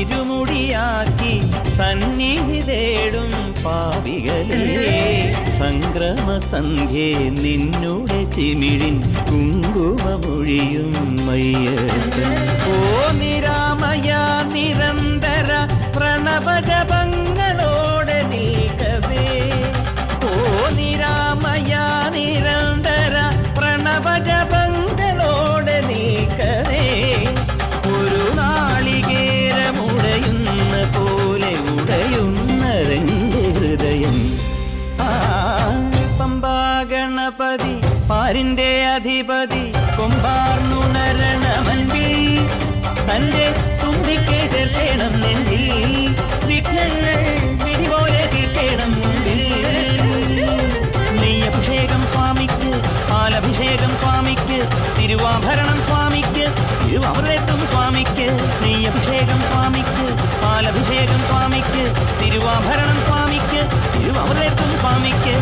തിരുമുടിയാക്കി സന്നിധി തേടും പാവികളെ സംക്രമസന്ധ്യേ നിന്നുടെ ചിമിഴിൻ കുങ്കുമൊഴിയും മയ്യേ. പമ്പാ ഗണപതി പാരിന്റെ അധിപതി കൊമ്പാർന്നുണരണമൻപിൽ തന്റെ തുമ്പിക്കെ ചേർക്കണം നെഞ്ചിൽ വിഘ്നങ്ങൾ വിധി പോലെ തീർക്കണം മുമ്പിൽ നെയ്യഭിഷേകം സ്വാമിക്ക് പാലഭിഷേകം സ്വാമിക്ക് തിരുവാഭരണം സ്വാമിക്ക് തിരുവാമൃതത്വം സ്വാമിക്ക് നെയ്യഭിഷേകം സ്വാമിക്ക് പാലഭിഷേകം സ്വാമിക്ക് തിരുവാഭരണം സ്വാമിക്ക് തിരുവാമൃതത്വം സ്വാമിക്ക്.